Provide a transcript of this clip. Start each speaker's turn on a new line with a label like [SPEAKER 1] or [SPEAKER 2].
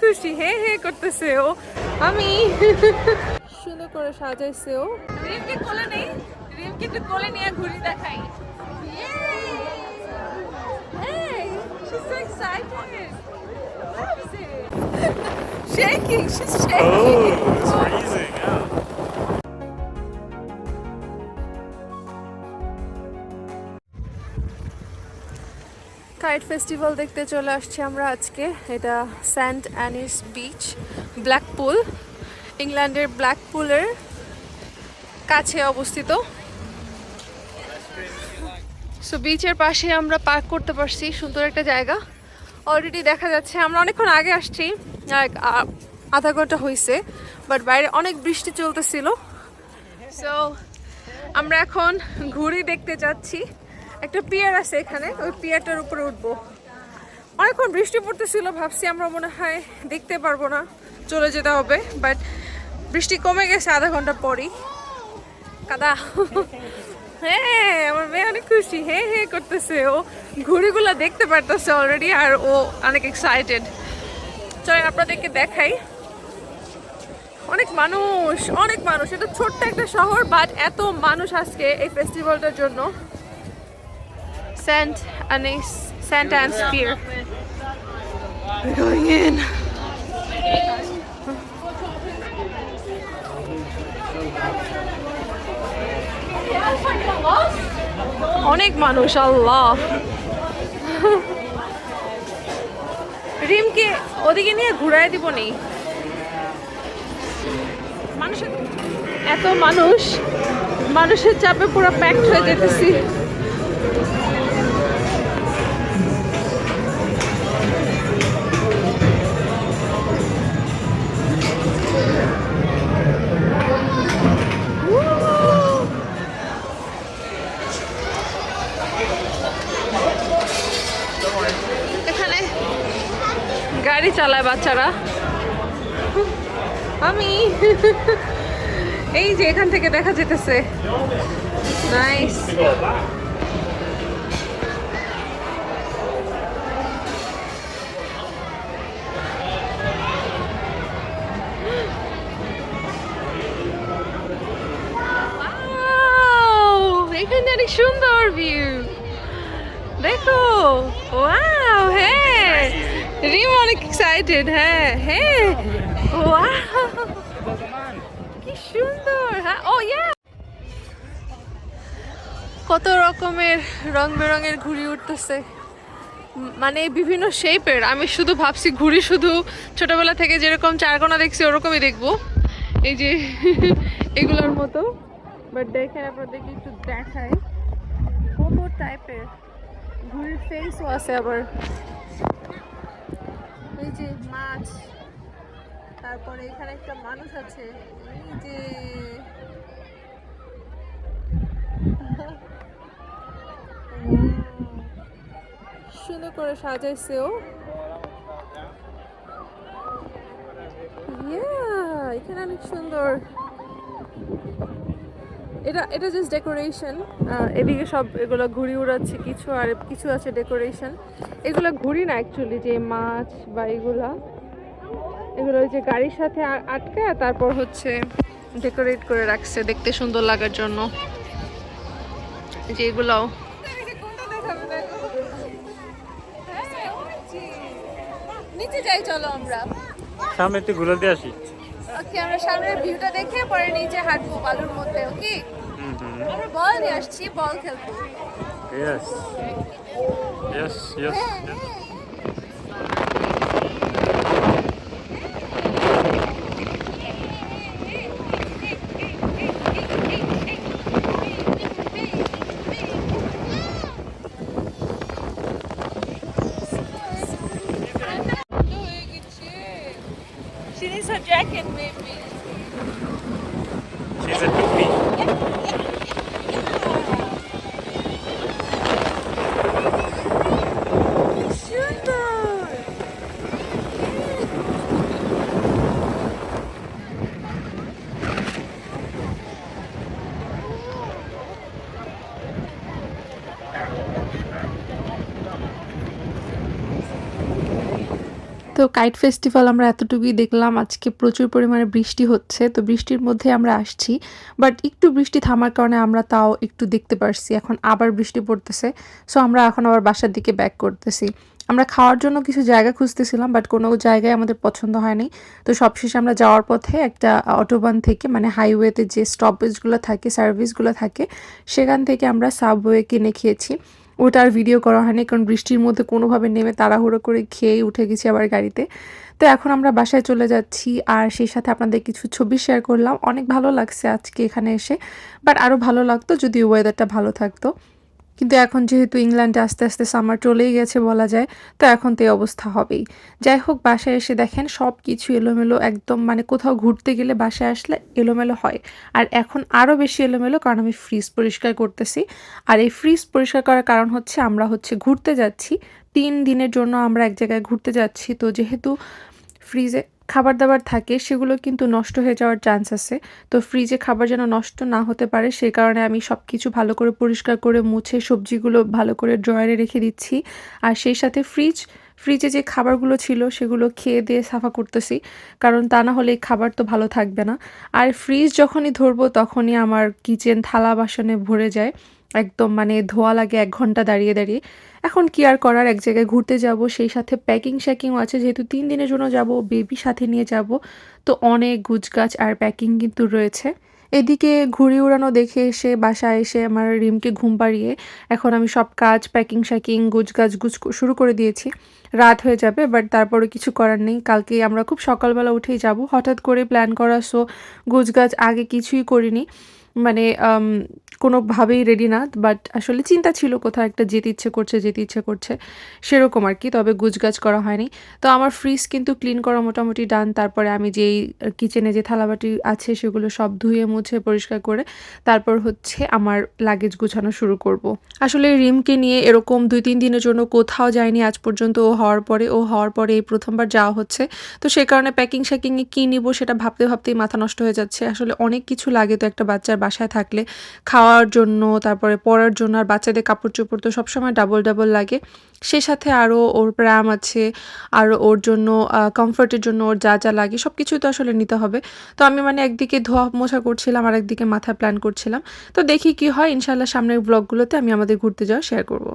[SPEAKER 1] খুশি হে হে করতেছে ও আমি সুন্দর করে সাজাইছে ও রিমকে কোলে নেই রিমকে একটু কোলে নিয়ে ঘুরি দেখাই shaking, she's shaking.
[SPEAKER 2] Oh, it's freezing
[SPEAKER 1] kite festival দেখতে চলে আসছি আমরা আজকে। এটা সেন্ট অ্যানিস বিচ ব্ল্যাকপুল ইংল্যান্ডের ব্ল্যাকপুলের কাছে অবস্থিত। সো বিচের পাশে আমরা পার্ক করতে পারছি, সুন্দর একটা জায়গা। অলরেডি দেখা যাচ্ছে, আমরা অনেকক্ষণ আগে আসছি আধা ঘণ্টা হয়েছে বাট বাইরে অনেক বৃষ্টি চলতেছিল। সো আমরা এখন ঘুড়ি দেখতে যাচ্ছি। একটা পিয়ার আছে এখানে, ওই পিয়ারটার উপরে উঠবো। অনেকক্ষণ বৃষ্টি পড়তেছিল, ভাবছি আমরা মনে হয় দেখতে পারব না, চলে যেতে হবে বাট বৃষ্টি কমে গেছে আধা ঘণ্টা পরই। কাদা। হ্যাঁ আমার মেয়ে অনেক খুশি হে হে করতেছে। ও ঘুড়িগুলো দেখতে পারতেছে অলরেডি আর ও অনেক এক্সাইটেড চলেন, আপনাদেরকে দেখাই। অনেক মানুষ অনেক মানুষ। এটা ছোট্ট একটা শহর বাট এত মানুষ আজকে এই ফেস্টিভ্যালটার জন্য। Saint Annes saint Anne's pier going in. অনেক মানুষ আল্লাহ। রিমকে ওদিকে নিয়ে ঘুরাই দিব নেই। মানুষের এত মানুষ। মানুষের চাপে পুরো প্যাকড হয়ে যেতেছি। গাড়ি চালায় বাচ্চারা। আমি। এই যে এখান থেকে দেখা যেতেছে। এখানে অনেক সুন্দর ভিউ দেখো। ওয়াও হ্যাঁ রিম অনেক এক্সাইটেড হ্যাঁ হ্যাঁ। কি সুন্দর হ্যাঁ ও ইয়া কত রকমের রং বেরঙের ঘুড়ি উঠতেছে। মানে বিভিন্ন শেপের আমি শুধু ভাবছি ঘুড়ি শুধু ছোটবেলা থেকে যেরকম চারকোনা দেখছি, ওরকমই দেখব। এই যে, এগুলোর মতো। বাট দেখেন, আপনাদেরকে একটু দেখায় কত টাইপের ঘুড়ির ফেসও আছে আবার। এই যে মাছ, তারপরে এখানে একটা মানুষ আছে। এই যে। সুন্দর করে সাজাইছে ও। এখানে অনেক সুন্দর। এটা এটা জাস্ট ডেকোরেশন এদিকে সব এগুলো ঘুড়ি উড়াচ্ছে কিছু আর কিছু আছে ডেকোরেশন এগুলো ঘুড়ি না অ্যাকচুয়ালি যে মাছ বা এগুলা। এগুলো ওই যে গাড়ির সাথে আ- আটকায় তারপর হচ্ছে ডেকোরেট করে রাখছে দেখতে সুন্দর লাগার জন্য। যে এগুলাও। নিচে যাই চলো আমরা।
[SPEAKER 2] সামনে একটু ঘুরে দিয়ে আসি।
[SPEAKER 1] ওকে আমরা সামনের ভিউটা দেখে পরে নিচে হাঁটবো বালুর মধ্যে ওকে?
[SPEAKER 2] হুম হুম
[SPEAKER 1] আমরা বল নিয়ে আসছি বল খেলব।
[SPEAKER 2] Yes yes yes
[SPEAKER 1] She needs her jacket, maybe. Is it? Kite festival আমরা এতটুকুই দেখলাম। আজকে প্রচুর পরিমাণে বৃষ্টি হচ্ছে, তো বৃষ্টির মধ্যে আমরা আসছি। বাট একটু বৃষ্টি থামার কারণে আমরা তাও একটু দেখতে পারছি। এখন আবার বৃষ্টি পড়তেছে সো আমরা এখন আবার বাসার দিকে ব্যাক করতেছি। আমরা খাওয়ার জন্য কিছু জায়গা খুঁজতেছিলাম বাট কোনো জায়গায় আমাদের পছন্দ হয়নি। তো সবশেষে আমরা যাওয়ার পথে একটা অটোবান থেকে মানে হাইওয়েতে যে স্টপেজগুলো থাকে সার্ভিসগুলো থাকে, সেখান থেকে আমরা সাবওয়ে কিনে খেয়েছি। ওটা আর ভিডিও করা হয়নি, কারণ বৃষ্টির মধ্যে কোনোভাবে নেমে তাড়াহুড়ো করে খেয়ে উঠে গেছি আবার গাড়িতে। তো এখন আমরা বাসায় চলে যাচ্ছি আর সেই সাথে আপনাদের কিছু ছবি শেয়ার করলাম। অনেক ভালো লাগছে আজকে এখানে এসে বাট আরও ভালো লাগতো যদি ওয়েদারটা ভালো থাকতো। কিন্তু এখন যেহেতু ইংল্যান্ডে আস্তে আস্তে সামার চলেই গেছে বলা যায়, তো এখন তো এই অবস্থা হবেই। যাই হোক, বাসায় এসে দেখেন সব কিছু এলোমেলো একদম মানে কোথাও ঘুরতে গেলে বাসায় আসলে এলোমেলো হয়। আর এখন আরও বেশি এলোমেলো কারণ আমি ফ্রিজ পরিষ্কার করতেছি। আর এই ফ্রিজ পরিষ্কার করার কারণ হচ্ছে আমরা হচ্ছে ঘুরতে যাচ্ছি। তিন দিনের জন্য আমরা এক জায়গায় ঘুরতে যাচ্ছি। তো যেহেতু ফ্রিজে খাবার দাবার থাকে, সেগুলো কিন্তু নষ্ট হয়ে যাওয়ার চান্স আছে। তো ফ্রিজে খাবার যেন নষ্ট না হতে পারে, সেই কারণে আমি সব কিছু ভালো করে পরিষ্কার করে মুছে সবজিগুলো ভালো করে ড্রয়ারে রেখে দিচ্ছি। আর সেই সাথে ফ্রিজ ফ্রিজে যে খাবারগুলো ছিল, সেগুলো খেয়ে দিয়ে সাফা করতেছি। কারণ তা না হলে খাবার তো ভালো থাকবে না। আর ফ্রিজ যখনই ধরবো, তখনই আমার কিচেন থালা বাসনে ভরে যায়। একদম মানে ধোয়া লাগে এক ঘণ্টা দাঁড়িয়ে দাঁড়িয়ে। এখন কি আর করার? এক জায়গায় ঘুরতে যাব, সেই সাথে প্যাকিং শ্যাকিংও আছে। যেহেতু তিন দিনের জন্য যাব বেবি সাথে নিয়ে যাব, তো অনেক গুছগাছ আর প্যাকিং কিন্তু রয়েছে। এদিকে ঘুড়ি উড়ানো দেখে এসে, বাসায় এসে আমার রিমকে ঘুম পাড়িয়ে এখন আমি সব কাজ প্যাকিং শ্যাকিং গুছগাছ গুছ শুরু করে দিয়েছি। রাত হয়ে যাবে বাট তারপরে কিছু করার নেই। কালকে আমরা খুব সকালবেলা উঠেই যাব। হঠাৎ করে প্ল্যান করা সো গুছগাছ আগে কিছুই করিনি। মানে কোনোভাবেই রেডি না বাট আসলে চিন্তা ছিল কোথাও একটা যেতে ইচ্ছে করছে, যেতে ইচ্ছে করছে, সেরকম আর কি, তবে গুছগাছ করা হয়নি। তো আমার ফ্রিজ কিন্তু ক্লিন করা মোটামুটি ডান তারপরে আমি যেই কিচেনে যে থালাবাটি আছে, সেগুলো সব ধুয়ে, মুছে, পরিষ্কার করে, তারপর হচ্ছে আমার লাগেজ গুছানো শুরু করব। আসলে রিমকে নিয়ে এরকম দুই, তিন দিনের জন্য কোথাও যায়নি আজ পর্যন্ত ও হওয়ার পরে, ও হওয়ার পরে এই প্রথমবার যাওয়া হচ্ছে। তো সে কারণে প্যাকিং শ্যাকিংয়ে কী নিব, সেটা ভাবতে, ভাবতেই মাথা নষ্ট হয়ে যাচ্ছে। আসলে অনেক কিছু লাগে তো একটা বাচ্চার বাসায় থাকলে খাওয়ার জন্য, তারপরে পড়ার জন্য আর বাচ্চাদের কাপড় চোপড় তো সবসময় ডাবল ডাবল লাগে। সে সাথে আরও ওর প্রাম আছে, আর ওর জন্য কমফর্টের জন্য ওর যা যা লাগে সব কিছুই তো আসলে নিতে হবে। তো আমি মানে একদিকে ধোয়া মোছা করছিলাম, আর একদিকে মাথা প্ল্যান করছিলাম। তো দেখি কি হয় ইনশাল্লাহ সামনের ব্লগগুলোতে আমি আমাদের ঘুরতে যাওয়া শেয়ার করব।